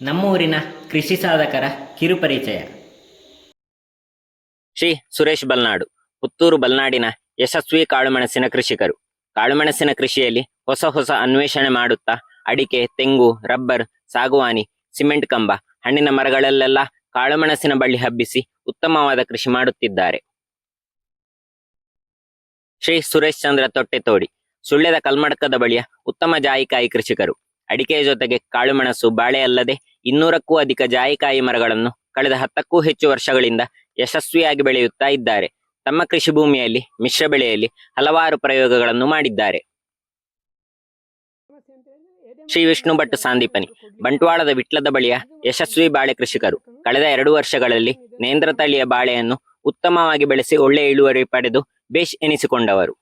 ನಮ್ಮೂರಿನ ಕೃಷಿ ಸಾಧಕರ ಕಿರುಪರಿಚಯ ಶ್ರೀ ಸುರೇಶ್ ಬಲ್ನಾಡು, ಪುತ್ತೂರು ಬಲ್ನಾಡಿನ ಯಶಸ್ವಿ ಕಾಳುಮೆಣಸಿನ ಕೃಷಿಕರು. ಕಾಳುಮೆಣಸಿನ ಕೃಷಿಯಲ್ಲಿ ಹೊಸ ಹೊಸ ಅನ್ವೇಷಣೆ ಮಾಡುತ್ತಾ, ಅಡಿಕೆ, ತೆಂಗು, ರಬ್ಬರ್, ಸಾಗುವಾನಿ, ಸಿಮೆಂಟ್ ಕಂಬ, ಹಣ್ಣಿನ ಮರಗಳಲ್ಲೆಲ್ಲ ಕಾಳುಮೆಣಸಿನ ಬಳ್ಳಿ ಹಬ್ಬಿಸಿ ಉತ್ತಮವಾದ ಕೃಷಿ ಮಾಡುತ್ತಿದ್ದಾರೆ. ಶ್ರೀ ಸುರೇಶ್ ಚಂದ್ರ ತೊಟ್ಟೆತೋಡಿ, ಸುಳ್ಯದ ಕಲ್ಮಡಕದ ಬಳಿಯ ಉತ್ತಮ ಜಾಯಿಕಾಯಿ ಕೃಷಿಕರು. ಅಡಿಕೆಯ ಜೊತೆಗೆ ಕಾಳುಮೆಣಸು, ಬಾಳೆ ಅಲ್ಲದೆ ಇನ್ನೂರಕ್ಕೂ ಅಧಿಕ ಜಾಯಿಕಾಯಿ ಮರಗಳನ್ನು ಕಳೆದ ಹತ್ತಕ್ಕೂ ಹೆಚ್ಚು ವರ್ಷಗಳಿಂದ ಯಶಸ್ವಿಯಾಗಿ ಬೆಳೆಯುತ್ತಾ ಇದ್ದಾರೆ. ತಮ್ಮ ಕೃಷಿ ಭೂಮಿಯಲ್ಲಿ, ಮಿಶ್ರ ಬೆಳೆಯಲ್ಲಿ ಹಲವಾರು ಪ್ರಯೋಗಗಳನ್ನು ಮಾಡಿದ್ದಾರೆ. ಶ್ರೀ ವಿಷ್ಣು ಭಟ್ ಸಾಂದೀಪನಿ, ಬಂಟ್ವಾಳದ ವಿಟ್ಲದ ಬಳಿಯ ಯಶಸ್ವಿ ಬಾಳೆ ಕೃಷಿಕರು. ಕಳೆದ ಎರಡು ವರ್ಷಗಳಲ್ಲಿ ನೇಂದ್ರ ತಳಿಯ ಬಾಳೆಯನ್ನು ಉತ್ತಮವಾಗಿ ಬೆಳೆಸಿ ಒಳ್ಳೆ ಇಳುವರಿ ಪಡೆದು ಬೇಷ್ ಎನಿಸಿಕೊಂಡವರು.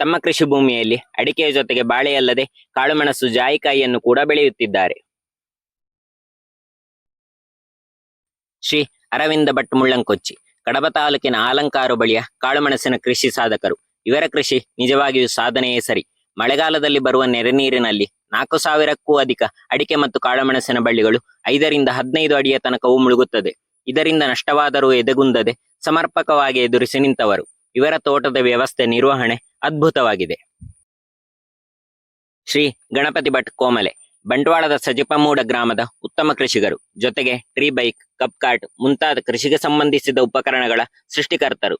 ತಮ್ಮ ಕೃಷಿ ಭೂಮಿಯಲ್ಲಿ ಅಡಿಕೆಯ ಜೊತೆಗೆ ಬಾಳೆಯಲ್ಲದೆ ಕಾಳುಮೆಣಸು ಜಾಯಿಕಾಯಿಯನ್ನು ಕೂಡ ಬೆಳೆಯುತ್ತಿದ್ದಾರೆ. ಶ್ರೀ ಅರವಿಂದ ಭಟ್ ಮುಳ್ಳಂಕೊಚ್ಚಿ, ಕಡಬ ತಾಲೂಕಿನ ಆಲಂಕಾರು ಬಳಿಯ ಕಾಳುಮೆಣಸಿನ ಕೃಷಿ ಸಾಧಕರು. ಇವರ ಕೃಷಿ ನಿಜವಾಗಿಯೂ ಸಾಧನೆಯೇ ಸರಿ. ಮಳೆಗಾಲದಲ್ಲಿ ಬರುವ ನೆರೆ ನೀರಿನಲ್ಲಿ ನಾಲ್ಕು ಸಾವಿರಕ್ಕೂ ಅಧಿಕ ಅಡಿಕೆ ಮತ್ತು ಕಾಳುಮೆಣಸಿನ ಬಳ್ಳಿಗಳು ಐದರಿಂದ ಹದಿನೈದು ಅಡಿಯ ತನಕವೂ ಮುಳುಗುತ್ತದೆ. ಇದರಿಂದ ನಷ್ಟವಾದರೂ ಎದೆಗುಂದದೆ ಸಮರ್ಪಕವಾಗಿ ಎದುರಿಸಿ ನಿಂತವರು. ಇವರ ತೋಟದ ವ್ಯವಸ್ಥೆ ನಿರ್ವಹಣೆ ಅದ್ಭುತವಾಗಿದೆ. ಶ್ರೀ ಗಣಪತಿ ಭಟ್ ಕೋಮಲೆ, ಬಂಟ್ವಾಳದ ಸಜಿಪಮೂಡ ಗ್ರಾಮದ ಉತ್ತಮ ಕೃಷಿಕರು. ಜೊತೆಗೆ ಟ್ರೀ ಬೈಕ್, ಕಪ್ ಕಾರ್ಟ್ ಮುಂತಾದ ಕೃಷಿಗೆ ಸಂಬಂಧಿಸಿದ ಉಪಕರಣಗಳ ಸೃಷ್ಟಿಕರ್ತರು.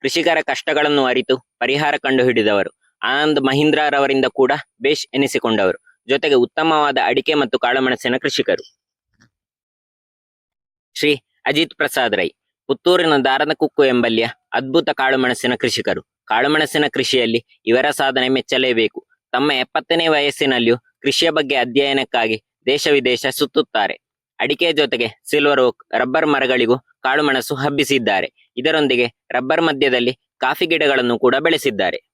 ಕೃಷಿಕರ ಕಷ್ಟಗಳನ್ನು ಅರಿತು ಪರಿಹಾರ ಕಂಡುಹಿಡಿದವರು. ಆನಂದ್ ಮಹೀಂದ್ರರವರಿಂದ ಕೂಡ ಬೇಷ್ ಎನಿಸಿಕೊಂಡವರು. ಜೊತೆಗೆ ಉತ್ತಮವಾದ ಅಡಿಕೆ ಮತ್ತು ಕಾಳುಮೆಣಸಿನ ಕೃಷಿಕರು. ಶ್ರೀ ಅಜಿತ್ ಪ್ರಸಾದ್ ರೈ, ಪುತ್ತೂರಿನ ದಾರದ ಕುಕ್ಕು ಎಂಬಲ್ಲಿಯ ಅದ್ಭುತ ಕಾಳುಮೆಣಸಿನ ಕೃಷಿಕರು. ಕಾಳುಮೆಣಸಿನ ಕೃಷಿಯಲ್ಲಿ ಇವರ ಸಾಧನೆ ಮೆಚ್ಚಲೇಬೇಕು. ತಮ್ಮ ಎಪ್ಪತ್ತನೇ ವಯಸ್ಸಿನಲ್ಲಿಯೂ ಕೃಷಿಯ ಬಗ್ಗೆ ಅಧ್ಯಯನಕ್ಕಾಗಿ ದೇಶ ವಿದೇಶ ಸುತ್ತುತ್ತಾರೆ. ಅಡಿಕೆ ಜೊತೆಗೆ ಸಿಲ್ವರ್ ಓಕ್ ರಬ್ಬರ್ ಮರಗಳಿಗೂ ಕಾಳುಮೆಣಸು ಹಬ್ಬಿಸಿದ್ದಾರೆ. ಇದರೊಂದಿಗೆ ರಬ್ಬರ್ ಮಧ್ಯದಲ್ಲಿ ಕಾಫಿ ಗಿಡಗಳನ್ನು ಕೂಡ ಬೆಳೆಸಿದ್ದಾರೆ.